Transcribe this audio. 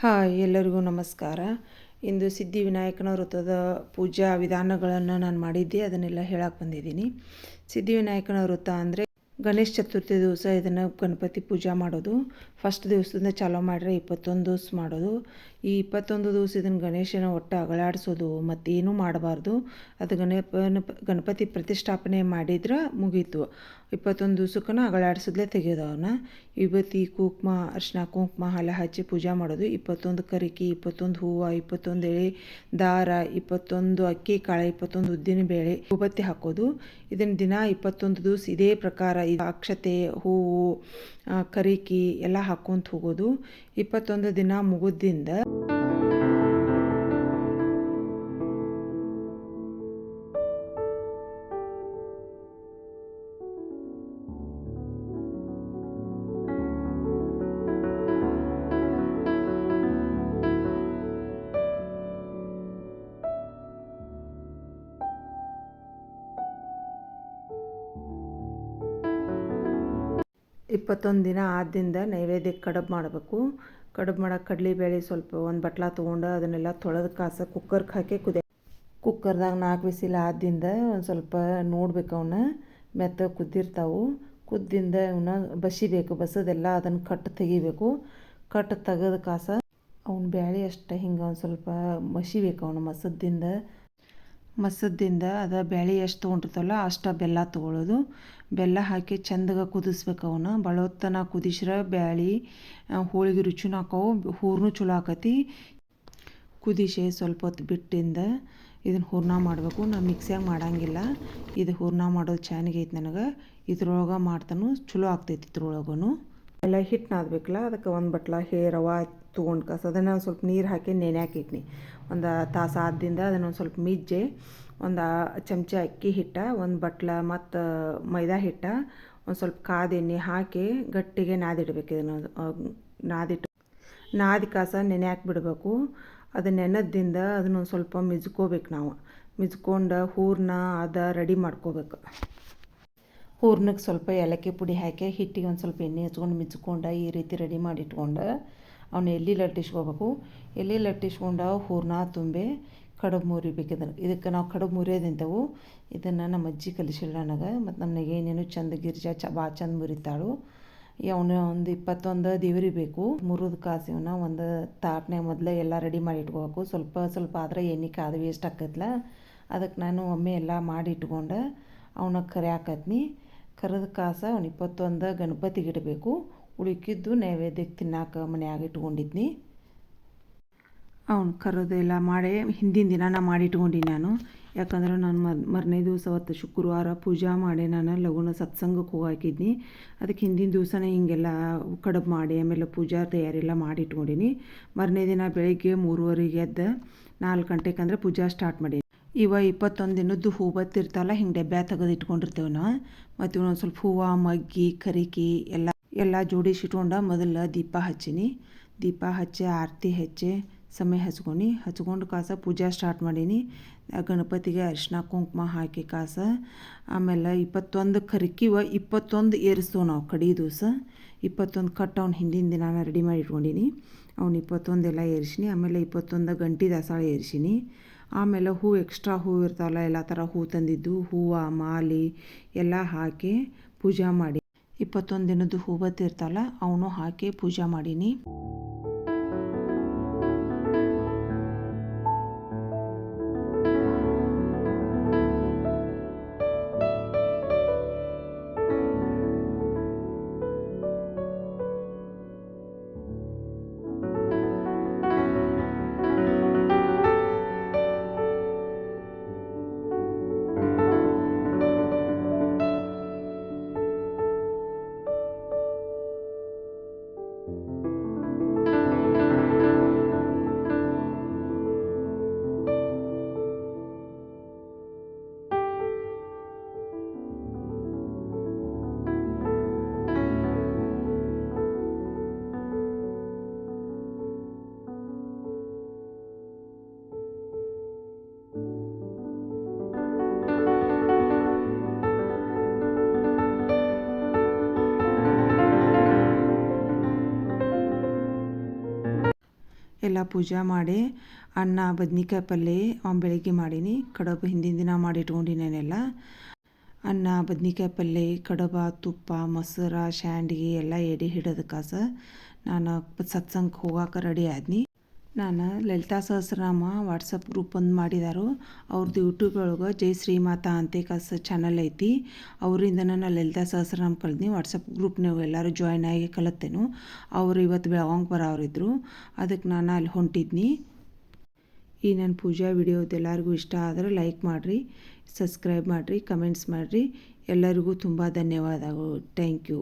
Hi, ಎಲ್ಲರಿಗೂ ನಮಸ್ಕಾರ. ಇಂದು ಸಿದ್ಧಿವಿನಾಯಕನ ವೃತ್ತದ ಪೂಜಾ ವಿಧಾನಗಳನ್ನು ನಾನು ಮಾಡಿದ್ದೆ, ಅದನ್ನೆಲ್ಲ ಹೇಳಕ್ಕೆ ಬಂದಿದ್ದೀನಿ. ಸಿದ್ಧಿವಿನಾಯಕನ ವೃತ್ತ ಅಂದರೆ ಗಣೇಶ ಚತುರ್ಥಿ ದಿವಸ ಇದನ್ನು ಗಣಪತಿ ಪೂಜೆ ಮಾಡೋದು. ಫಸ್ಟ್ ದಿವಸದಿಂದ ಚಾಲೋ ಮಾಡಿದ್ರೆ ಇಪ್ಪತ್ತೊಂದು ದಿವಸ ಮಾಡೋದು. ಈ ಇಪ್ಪತ್ತೊಂದು ದಿವಸ ಇದನ್ನು ಗಣೇಶನ ಒಟ್ಟು ಅಗಳಾಡಿಸೋದು ಮತ್ತೇನೂ ಮಾಡಬಾರ್ದು. ಅದು ಗಣಪನ ಗಣಪತಿ ಪ್ರತಿಷ್ಠಾಪನೆ ಮಾಡಿದ್ರೆ ಮುಗೀತು. ಇಪ್ಪತ್ತೊಂದು ದಿವ್ಸಕ್ಕೂ ಅಗಳಾಡಿಸಿದ್ಲೇ ತೆಗೆಯೋದು ಅವನ್ನ ಇವತ್ತಿ ಕುಂಕುಮ, ಅರ್ಶಿನ, ಕುಂಕುಮ ಎಲ್ಲ ಹಚ್ಚಿ ಪೂಜೆ ಮಾಡೋದು. ಇಪ್ಪತ್ತೊಂದು ಕರಿಕಿ, ಇಪ್ಪತ್ತೊಂದು ಹೂವು, ಇಪ್ಪತ್ತೊಂದು ಎಳೆ, ದಾರ, ಇಪ್ಪತ್ತೊಂದು ಅಕ್ಕಿ, ಕಾಳು, ಇಪ್ಪತ್ತೊಂದು ಉದ್ದಿನ ಬೇಳೆ ಉಬತ್ತಿ ಹಾಕೋದು. ಇದನ್ನು ದಿನ ಇಪ್ಪತ್ತೊಂದು ದಿವಸ ಇದೇ ಪ್ರಕಾರ ಅಕ್ಷತೆ ಹೂವು ಕರಿಕಿ ಎಲ್ಲ ಹಾಕ್ಕೊಂತ ಹೋಗೋದು. ಇಪ್ಪತ್ತೊಂದು ದಿನ ಮುಗಿದಿಂದ ಇಪ್ಪತ್ತೊಂದು ದಿನ ಆದ್ದರಿಂದ ನೈವೇದ್ಯಕ್ಕೆ ಕಡುಬು ಮಾಡಬೇಕು. ಕಡುಬು ಮಾಡೋಕೆ ಬೇಳೆ ಸ್ವಲ್ಪ ಒಂದು ಬಟ್ಲ ತೊಗೊಂಡು ಅದನ್ನೆಲ್ಲ ತೊಳೆದು ಕಾಸ ಕುಕ್ಕರ್ಗೆ ಹಾಕಿ ಕುದಿ, ಕುಕ್ಕರ್ದಾಗ ನಾಲ್ಕು ಬಿಸಿಲ ಆದ್ದರಿಂದ ಒಂದು ಸ್ವಲ್ಪ ನೋಡ್ಬೇಕು ಅವನ್ನ ಮೆತ್ತ ಕುದ್ದಿರ್ತಾವೆ. ಕುದ್ದಿಂದ ಅವನ್ನ ಬಸಿಬೇಕು. ಬಸದೆಲ್ಲ ಅದನ್ನು ಕಟ್ಟು ತೆಗಿಬೇಕು. ಕಟ್ಟು ತೆಗೆದ ಕಾಸ ಅವ್ನ ಬ್ಯಾಳೆ ಅಷ್ಟೇ ಹಿಂಗೆ ಒಂದು ಸ್ವಲ್ಪ ಮಸಿಬೇಕು ಅವನು ಮಸದಿಂದ ಮಸದಿಂದ ಅದ ಬ್ಯಾಳಿ ಎಷ್ಟು ತೊಗೊಂಡಿರ್ತವಲ್ಲ ಅಷ್ಟು ಬೆಲ್ಲ ತೊಗೊಳ್ಳೋದು ಬೆಲ್ಲ ಹಾಕಿ ಚಂದಗೆ ಕುದಿಸ್ಬೇಕು ಅವನ್ನ. ಬಳೋತ್ತನ ಕುದಿಸ್ರೆ ಬ್ಯಾಳಿ ಹೋಳಿಗೆ ರುಚಿನೂ ಹಾಕವು ಹೂರ್ನೂ ಚಲೋ ಆಕತಿ. ಕುದಿಸಿ ಸ್ವಲ್ಪ ಹೊತ್ತು ಬಿಟ್ಟಿಂದ ಇದನ್ನು ಹೂರ್ಣ ಮಾಡಬೇಕು. ನಾನು ಮಿಕ್ಸಿಯಾಗಿ ಮಾಡಂಗಿಲ್ಲ. ಇದು ಹೂರ್ಣ ಮಾಡೋದು ಚೆನ್ನಾಗೈತೆ ನನಗೆ. ಇದ್ರೊಳಗೆ ಮಾಡ್ತಾನೂ, ಚಲೋ ಆಗ್ತೈತಿ ಇದ್ರೊಳಗೂ ಎಲ್ಲ ಹಿಟ್ಟು ನಾದಬೇಕಲ್ಲ ಅದಕ್ಕೆ ಒಂದು ಬಟ್ಲ, ಹೇ, ರವೆ ತೊಗೊಂಡು ಕಸ. ಅದನ್ನು ಒಂದು ಸ್ವಲ್ಪ ನೀರು ಹಾಕಿ ನೆನೆಯಾಕಿಟ್ನಿ ಒಂದು ತಾಸು ಆದ್ದಿಂದ ಅದನ್ನು ಒಂದು ಸ್ವಲ್ಪ ಮಿಜ್ಜೆ, ಒಂದು ಚಮಚ ಅಕ್ಕಿ ಹಿಟ್ಟ, ಒಂದು ಬಟ್ಲ ಮತ್ತು ಮೈದಾ ಹಿಟ್ಟ, ಒಂದು ಸ್ವಲ್ಪ ಕಾದೆಣ್ಣೆ ಹಾಕಿ ಗಟ್ಟಿಗೆ ನಾದಿಡ್ಬೇಕು ಇದನ್ನು. ನಾದಿಟ್ಟು ನಾದಿ ಕಾಸ ನೆನೆ ಹಾಕಿಬಿಡ್ಬೇಕು. ಅದು ನೆನೆದಿಂದ ಅದನ್ನು ಸ್ವಲ್ಪ ಮಿಜ್ಕೋಬೇಕು ನಾವು. ಮಿಜ್ಕೊಂಡು ಹೂರಣ, ಅದ ರೆಡಿ ಮಾಡ್ಕೋಬೇಕು. ಹೂರ್ಣಕ್ಕೆ ಸ್ವಲ್ಪ ಏಲಕ್ಕಿ ಪುಡಿ ಹಾಕಿ, ಹಿಟ್ಟಿಗೆ ಒಂದು ಸ್ವಲ್ಪ ಎಣ್ಣೆ ಹಚ್ಕೊಂಡು ಮಿಚ್ಕೊಂಡು ಈ ರೀತಿ ರೆಡಿ ಮಾಡಿ ಇಟ್ಕೊಂಡು ಅವನ್ನ ಎಲ್ಲಿ ಲಟ್ಟಿಸ್ಕೋಬೇಕು? ಎಲ್ಲಿ ಲಟ್ಟಿಸ್ಕೊಂಡು ಹೂರ್ಣ ತುಂಬಿ ಕಡುಬು ಮುರಿಬೇಕು ಇದನ್ನು. ಇದಕ್ಕೆ ನಾವು ಕಡುಬು ಮುರಿಯೋದಿಂತವು ಇದನ್ನು ನಮ್ಮ ಅಜ್ಜಿ ಕಲಿಸಿಲ್ಲ ನನಗೆ, ಮತ್ತು ನಮಗೆ ಏನೇನು ಚಂದ ಗಿರ್ಜಾ ಚ ಭಾಳ ಚಂದ ಮುರಿತಾಳು. ಅವನು ಒಂದು ಇಪ್ಪತ್ತೊಂದು ದೇವ್ರಿ ಬೇಕು. ಮುರಿದು ಕಾಸಿವನ್ನ ಒಂದು ತಾಟ್ನಾಗ ಮೊದಲೇ ಎಲ್ಲ ರೆಡಿ ಮಾಡಿ ಇಟ್ಕೋಬೇಕು ಸ್ವಲ್ಪ ಸ್ವಲ್ಪ ಆದರೆ ಎಣ್ಣೆ ಕಾದು ವೇಸ್ಟ್ ಆಕೈತಲ್ಲ ಅದಕ್ಕೆ ನಾನು ಒಮ್ಮೆ ಎಲ್ಲ ಮಾಡಿ ಇಟ್ಕೊಂಡು ಅವನ ಕರಿಯಾಕತ್ನಿ ಕರೆದ ಕಾಸ ಅವ್ನು ಇಪ್ಪತ್ತೊಂದು ಗಣಪತಿಗೆ ಇಡಬೇಕು. ಉಳಿಕಿದ್ದು ನೈವೇದ್ಯಕ್ಕೆ ತಿನ್ನಾಕ ಮನ್ಯಾಗ ಇಟ್ಕೊಂಡಿದ್ನಿ. ಅವ್ನು ಕರೋದೆಲ್ಲ ಮಾಡಿ ಹಿಂದಿನ ದಿನ ನಾ ಮಾಡಿ ಇಟ್ಕೊಂಡಿ ನಾನು. ಯಾಕಂದ್ರೆ ನಾನು ಮರನೇ ದಿವಸ ಅವತ್ತು ಶುಕ್ರವಾರ ಪೂಜಾ ಮಾಡಿ ನಾನು ಲಘುನ ಸತ್ಸಂಗಕ್ಕೆ ಹೋಗಾಕಿದ್ನಿ ಅದಕ್ಕೆ ಹಿಂದಿನ ದಿವಸನೇ ಹಿಂಗೆಲ್ಲ ಕಡಬು ಮಾಡಿ, ಆಮೇಲೆ ಪೂಜಾ ತಯಾರಿ ಎಲ್ಲ ಮಾಡಿ ಇಟ್ಕೊಂಡೀನಿ. ಮರನೇ ದಿನ ಬೆಳಗ್ಗೆ ಮೂರುವರೆಗೆ ಎದ್ದು ನಾಲ್ಕು ಗಂಟೆಗೆ ಅಂದರೆ ಪೂಜಾ ಸ್ಟಾರ್ಟ್ ಮಾಡೀನಿ. ಇವ ಇಪ್ಪತ್ತೊಂದು ದಿನದ್ದು ಹೂ ಬತ್ತಿರ್ತಾವಲ್ಲ, ಹಿಂಗೆ ಡೆಬ್ಬೆ ತೆಗೆದು ಇಟ್ಕೊಂಡಿರ್ತೇವೆ ನಾವು. ಮತ್ತು ಒಂದು ಸ್ವಲ್ಪ ಹೂವು, ಮಗ್ಗಿ, ಕರಿಕಿ ಎಲ್ಲ ಎಲ್ಲ ಜೋಡಿಸಿ ಇಟ್ಕೊಂಡು ಮೊದಲು ದೀಪ ಹಚ್ಚೀನಿ. ದೀಪ ಹಚ್ಚಿ, ಆರತಿ ಹಚ್ಚಿ, ಸಮಯ ಹಚ್ಕೊಂಡು. ಹಚ್ಕೊಂಡು ಕಾಸ ಪೂಜೆ ಸ್ಟಾರ್ಟ್ ಮಾಡೀನಿ. ಗಣಪತಿಗೆ ಅರಿಶಿನ ಕುಂಕುಮ ಹಾಕಿ ಕಾಸ. ಆಮೇಲೆ ಇಪ್ಪತ್ತೊಂದು ಕರಿಕಿವ ಇಪ್ಪತ್ತೊಂದು ಏರಿಸ್ತೇವೆ ನಾವು ಕಡಿ ದಿವಸ. ಇಪ್ಪತ್ತೊಂದು ಕಟ್ ಅವ್ನು ಹಿಂದಿನ ದಿನ ರೆಡಿ ಮಾಡಿ ಇಟ್ಕೊಂಡೀನಿ. ಅವ್ನು ಇಪ್ಪತ್ತೊಂದೆಲ್ಲ ಏರಿಸಿನಿ. ಆಮೇಲೆ ಇಪ್ಪತ್ತೊಂದು ಗಂಟೆ ದಾಸಾಳ ಏರಿಸಿನಿ. ಆಮೇಲೆ ಹೂ ಎಕ್ಸ್ಟ್ರಾ ಹೂ ಇರ್ತಾವಲ್ಲ, ಎಲ್ಲ ಥರ ಹೂ ತಂದಿದ್ದು, ಹೂವು, ಮಾಲೆ ಎಲ್ಲ ಹಾಕಿ ಪೂಜೆ ಮಾಡಿ. ಇಪ್ಪತ್ತೊಂದು ದಿನದ್ದು ಹೂವತ್ತಿರ್ತಾವಲ್ಲ ಅವನು ಹಾಕಿ ಪೂಜೆ ಮಾಡೀನಿ. ಎಲ್ಲ ಪೂಜೆ ಮಾಡಿ, ಅನ್ನ, ಬದ್ನಿಕಾಯಿ ಪಲ್ಲೆ ಬೆಳಿಗ್ಗೆ ಮಾಡೀನಿ. ಕಡಬು ಹಿಂದಿನ ದಿನ ಮಾಡಿ ಇಟ್ಕೊಂಡಿನೇನೆಲ್ಲ ಅನ್ನ, ಬದ್ನಿಕಾಯಿ ಪಲ್ಲೆ, ಕಡಬ, ತುಪ್ಪ, ಮೊಸರ ಶಾಂಡ್ಗಿ ಎಲ್ಲ ಎಡೆ ಹಿಡೋದಕ್ಕಾಸ ಕಾಸ ನಾನು ಸತ್ಸಂಗಕ್ಕೆ ಹೋಗಾಕ ರೆಡಿ ಆದ್ನಿ. ನಾನು ಲಲಿತಾ ಸಹಸ್ರನಾಮ ವಾಟ್ಸಪ್ ಗ್ರೂಪ್ ಒಂದು ಮಾಡಿದಾರು. ಅವ್ರದ್ದು ಯೂಟ್ಯೂಬ್ ಒಳಗೆ ಜೈ ಶ್ರೀಮಾತಾ ಅಂತ ಕಸ ಚಾನಲ್ ಐತಿ. ಅವರಿಂದ ನಾನು ಲಲಿತಾ ಸಹಸ್ರನಾಮ ಕಲ್ತೀನಿ ವಾಟ್ಸಪ್ ಗ್ರೂಪ್ನಾಗ ಎಲ್ಲರೂ ಜಾಯ್ನ್ ಆಗಿ ಕಲಿತೇನು ಅವರು ಇವತ್ತು ಬೆಳಗಾಂಗೆ ಬರೋರಿದ್ರು ಅದಕ್ಕೆ ನಾನು ಅಲ್ಲಿ ಹೊಂಟಿದ್ನಿ. ಈ ನನ್ನ ಪೂಜಾ ವಿಡಿಯೋದು ಎಲ್ಲರಿಗೂ ಇಷ್ಟ ಆದರೆ ಲೈಕ್ ಮಾಡಿರಿ ಸಬ್ಸ್ಕ್ರೈಬ್ ಮಾಡಿರಿ ಕಮೆಂಟ್ಸ್ ಮಾಡಿರಿ. ಎಲ್ಲರಿಗೂ ತುಂಬ ಧನ್ಯವಾದಗಳು. Thank you